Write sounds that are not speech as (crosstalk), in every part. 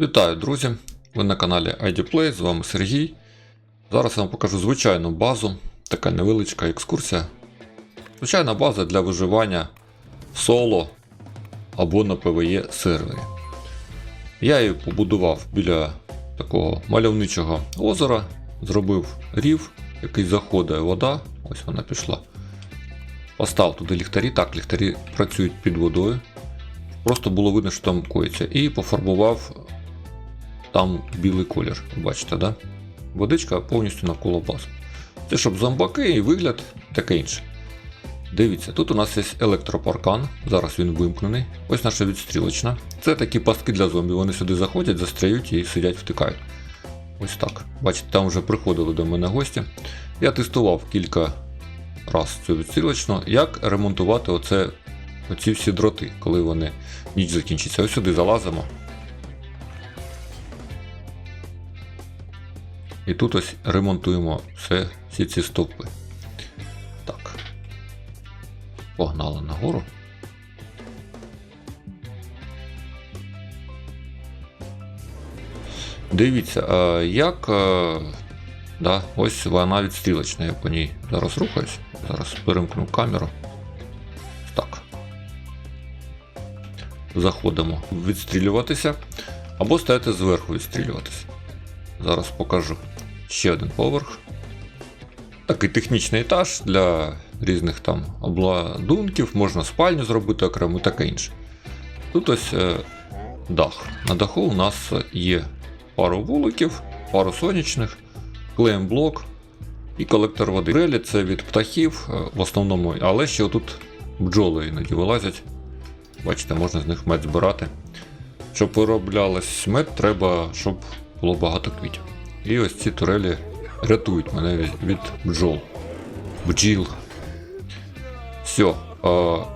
Вітаю, друзі! Ви на каналі IDPlay, з вами Сергій. Зараз я вам покажу звичайну базу, така невеличка екскурсія. Звичайна база для виживання соло або на PvE сервері. Я її побудував біля такого мальовничого озера, зробив рів, який заходить вода, ось вона пішла. Поставив туди ліхтарі, так, ліхтарі працюють під водою. Просто було видно, що там коїться. І пофарбував там білий колір. Бачите, да? Водичка повністю навколо бази. Це щоб зомбаки і вигляд таке інше. Дивіться, тут у нас є електропаркан, зараз він вимкнений. Ось наша відстрілочна. Це такі пастки для зомбі. Вони сюди заходять, застряють і сидять, втикають. Ось так. Бачите, там вже приходили до мене гості. Я тестував кілька раз цю відстрілочну, як ремонтувати оце, оці всі дроти, коли вони ніч закінчиться. Ось сюди залазимо. І тут ось ремонтуємо все, всі ці стовпи. Так. Погнали нагору. Дивіться, а як. е, Да, ось вона відстрілочна, я по ній зараз рухаюсь. Зараз перемкну камеру. Так. Заходимо відстрілюватися. Або стаєте зверху відстрілюватися. Зараз покажу ще один поверх. Такий технічний етаж для різних там обладунків, можна спальню зробити окремо, таке інше. Тут ось е, дах. На даху у нас є пару вуликів, пару сонячних, клеєм-блок і колектор води. Релі це від птахів е, в основному, але ще тут бджоли іноді вилазять. Бачите, можна з них мед збирати. Щоб вироблялось мед, треба, щоб було багато квітів. І ось ці турелі рятують мене від- бджол. Бджіл. Все,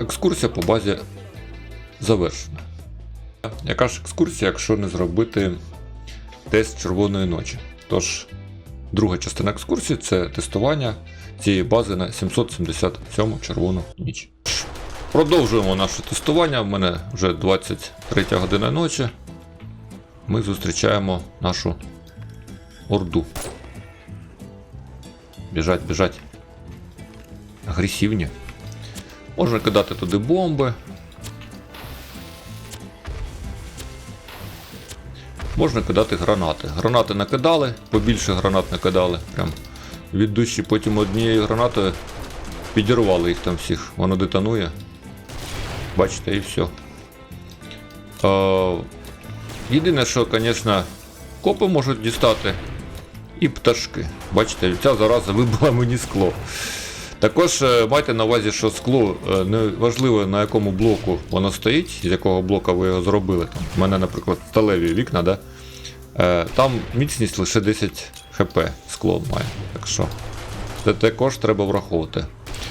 екскурсія по базі завершена. Яка ж екскурсія, якщо не зробити тест червоної ночі? Тож, друга частина екскурсії це тестування цієї бази на 777 червону ніч. Продовжуємо наше тестування. У мене вже 23 година ночі. Ми зустрічаємо нашу орду. Біжать, біжать. Агресивні. Можна кидати туди бомби. Можна кидати гранати. Гранати накидали, побільше гранат накидали. Прям від душі. Потім однією гранатою підірвали їх там всіх. Воно детонує. Бачите, і все. Єдине, що, звісно, копи можуть дістати. І пташки. Бачите, ця зараза вибила мені скло. Також е, майте на увазі, що скло е, не важливо на якому блоку воно стоїть, з якого блока ви його зробили. Там, у мене, наприклад, сталеві вікна, да? Е, там міцність лише 10 хп скло має. Так що це також треба враховувати.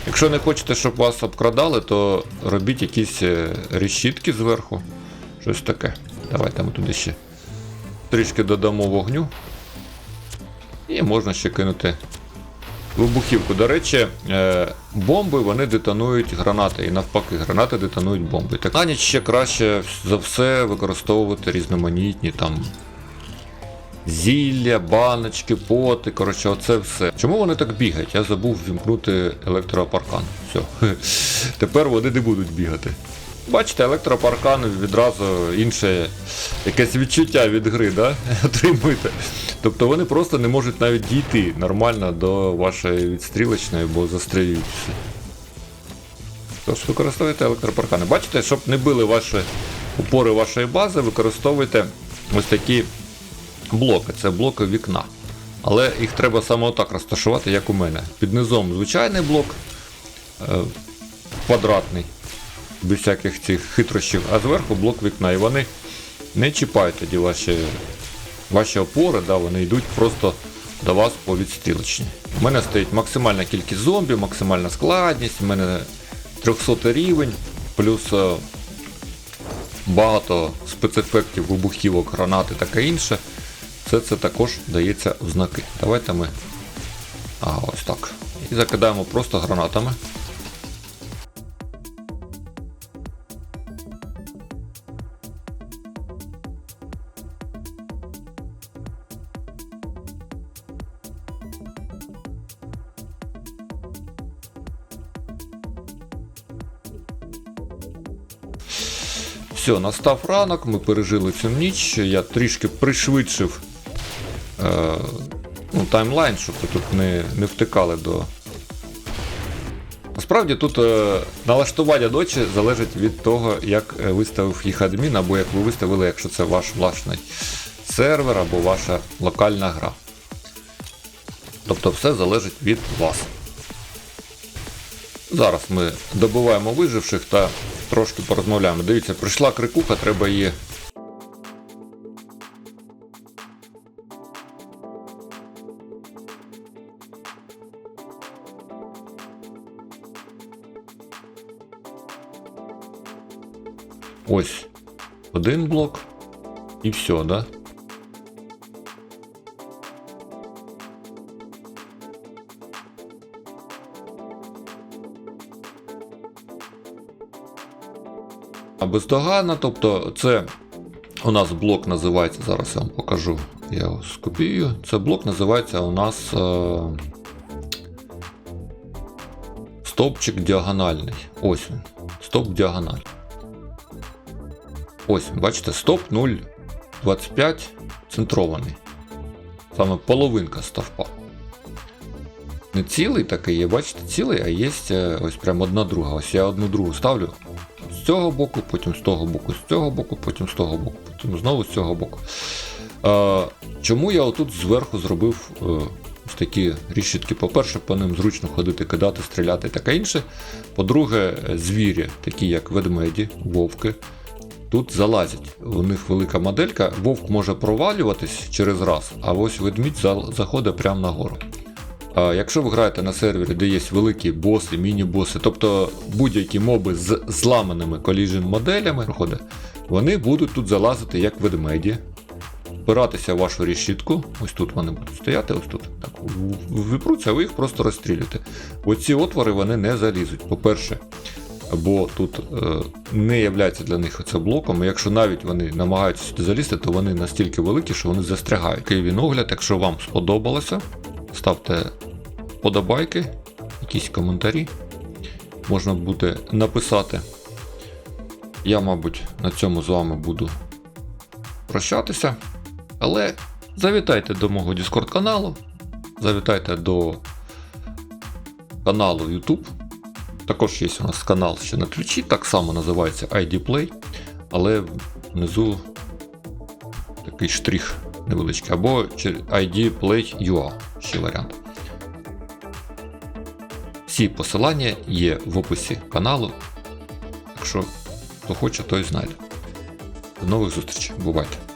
Якщо не хочете, щоб вас обкрадали, то робіть якісь решітки зверху. Щось таке. Давайте ми туди ще трішки додамо вогню. І можна ще кинути вибухівку. До речі, е, бомби вони детонують гранати, і навпаки, гранати детонують бомби. Так на ніч ще краще за все використовувати різноманітні там зілля, баночки, поти. Коротше, оце все. Чому вони так бігають? Я забув вімкнути електропаркан. Все. (laughs) Тепер вони не будуть бігати. Бачите, електропаркан відразу інше якесь відчуття від гри, да? (laughs) отримуєте. Тобто вони просто не можуть навіть дійти нормально до вашої відстрілочної, бо застрілюються. Тож використовуйте електропаркани. Бачите, щоб не били ваші упори вашої бази, використовуйте ось такі блоки. Це блоки вікна. Але їх треба саме отак розташувати, як у мене. Під низом звичайний блок е, квадратний, без всяких цих хитрощів, а зверху блок вікна. І вони не чіпають тоді ваші, ваші опори, да, вони йдуть просто до вас по відстрілочні. У мене стоїть максимальна кількість зомбі, максимальна складність, у мене 300 рівень, плюс е, багато спецефектів, вибухівок, гранати таке інше. Все це також дається в знаки. Давайте ми. А, ось так. І закидаємо просто гранатами. Все, настав ранок, ми пережили цю ніч. Я трішки пришвидшив е, ну, таймлайн, щоб ви тут не, не втикали до. Насправді тут е, налаштування ночі залежить від того, як е, виставив їх адмін, або як ви виставили, якщо це ваш власний сервер або ваша локальна гра. Тобто все залежить від вас. Зараз ми добиваємо виживших та трошки порозмовляємо. Дивіться, прийшла крикуха, треба її. Ось один блок і все, да? А бездоганно, тобто це у нас блок називається, зараз я вам покажу, я його скопіюю. Це блок називається у нас е, стовпчик діагональний. Ось він. Стоп діагональ. Ось, бачите, стоп 0,25 центрований. Саме половинка стовпа. Не цілий такий є, бачите, цілий, а є е, ось прям одна друга. Ось я одну другу ставлю цього боку, потім з того боку, з цього боку, потім з того боку, потім знову з цього боку. Е, чому я отут зверху зробив е, ось такі рішітки? По-перше, по ним зручно ходити, кидати, стріляти і таке інше. По-друге, звірі, такі як ведмеді, вовки, тут залазять. У них велика моделька. Вовк може провалюватись через раз, а ось ведмідь заходить прямо нагору. Якщо ви граєте на сервері, де є великі боси, міні-боси, тобто будь-які моби з зламаними коліжн моделями, вони будуть тут залазити як ведмеді, впиратися в вашу решітку. Ось тут вони будуть стояти, ось тут так випруться, а ви їх просто розстрілюєте. Оці отвори вони не залізуть. По-перше, бо тут е, не являється для них це блоком. і Якщо навіть вони намагаються сюди залізти, то вони настільки великі, що вони застрягають. Такий він огляд, якщо вам сподобалося, ставте подобайки, якісь коментарі. Можна буде написати. Я, мабуть, на цьому з вами буду прощатися. Але завітайте до мого Discord каналу, завітайте до каналу YouTube. Також є у нас канал ще на Твічі, так само називається ID Play, але внизу такий штрих невеличкий. Або через ID Play UA ще варіант. Всі посилання є в описі каналу. Якщо хто хоче, той знайде. До нових зустрічей. Бувайте!